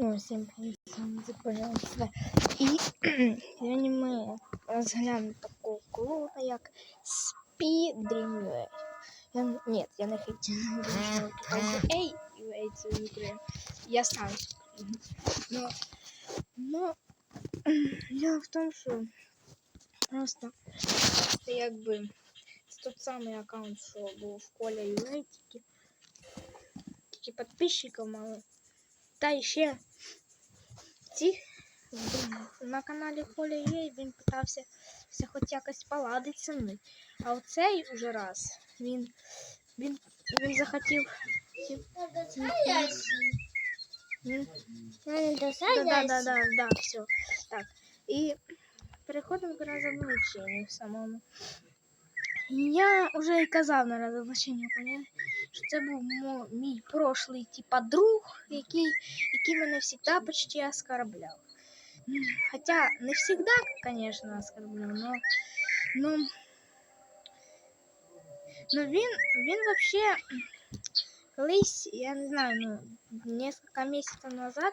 Ну, всім привіт, це пожалуйста. І сьогодні ми розглянемо такого клоуна, як Спі Дрімвей. Я, н- ні, я не хотів. Ей, Ей, це не Україна. Я сам. з України. Ну, ну, дело в тому, що просто це якби це тот самий аккаунт, що був в Коля UA, тільки, тільки підписчиків мало. Та ще ці на каналі Коля є, він питався хоч якось поладити зі мною. А оцей уже раз він, він, він захотів. Він, да, да, да, все. Так. І переходимо к розоблаченню самому. Я вже і казав на розоблаченні, поняв, що це був мо- мій прошлий типа друг, який, який мене завжди почти оскорбляв. М, Хоча не завжди, звісно, оскорбляв, но, но, но він, він вообще колись, я не знаю, ну, несколько місяців назад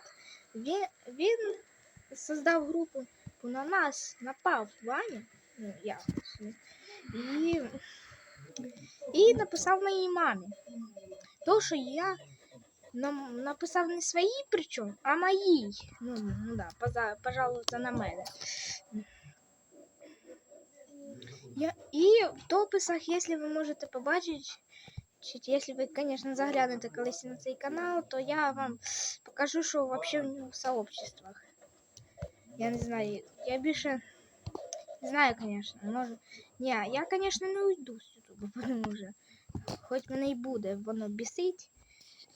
він, він создав групу на нас, напав Ваня, ну, я, і, і написав моїй мамі. То, що я нам, написав не свої причому, а мої. Ну, ну да, поза, пожалуйста, на мене. Я, і в дописах, якщо ви можете побачити, чи якщо ви, звісно, заглянете колись на цей канал, то я вам покажу, що взагалі в нього в сообществах. Я не знаю, я більше не знаю, звісно, може. Ні, я, звісно, не уйду з Ютуба, тому що Хоч мене і буде, воно бісить.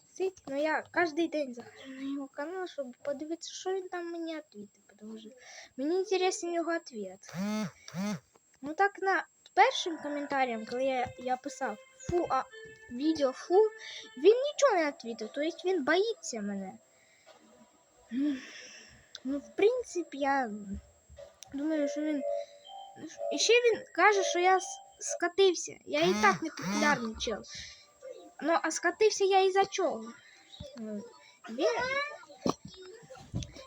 Бісить, але я кожен день заходжу на його канал, щоб подивитися, що він там мені відповідає, тому мені інтересний його відповідь. Ну так на першим коментарям, коли я, я писав фу, а відео фу, він нічого не відповідав, тобто він боїться мене. Ну, Ну, в принципі, я думаю, що він. І ще він каже, що я скатився. Я і так не популярний чел. Ну, а скатився я із-за чого?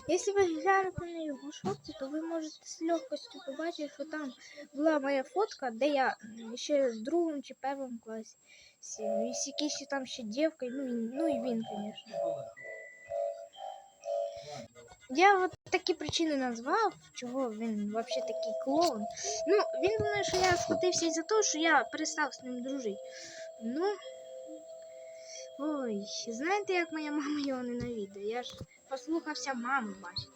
Якщо ви глянете на його шорти, то ви можете з легкостю побачити, що там була моя фотка, де я ще в другому чи першому класі. І якісь там ще дівкою, ну, ну і він, звісно. Я от такі причини назвав, чого він взагалі такий клоун. Ну, він думає, що я скотився із-за того, що я перестав з ним дружити. Ну. Ой, знаєте, як моя мама його ненавидить? Я ж послухався мами, бачите.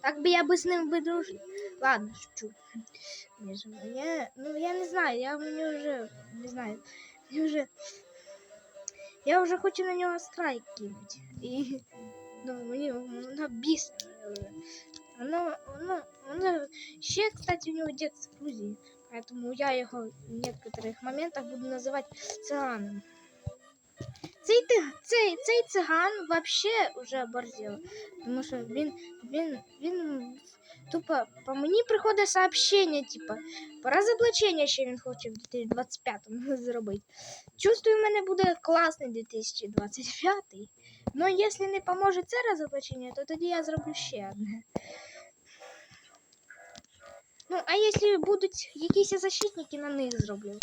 Так би я би з ним би дружив. Ладно, шучу. Я, ну, я не знаю, я мені вже не знаю. Я вже. Я вже хочу на нього страйк кинути. Ну, мене вже. Воно, воно, воно... Ще, кстати, у него дед с Грузии, поэтому я его в некоторых моментах буду называть цыганом. Цей, цей, цей циган вообще уже оборзел, тому що він, він, він тупо по мені приходить сообщення, типа, по розоблачення ще він хоче в 2025 зробити. Чувствую, в мене буде класний 2025. Ну, якщо не поможе це розоблачення, то тоді я зроблю ще одне. Ну, а якщо будуть якісь защитники, на них зроблю.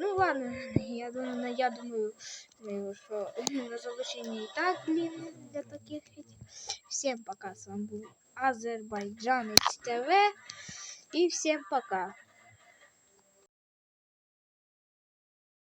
Ну ладно, я думаю, я думаю, что разоблачение и так длинное для таких этих. Всем пока, с вами был Азербайджан ТВ. И всем пока.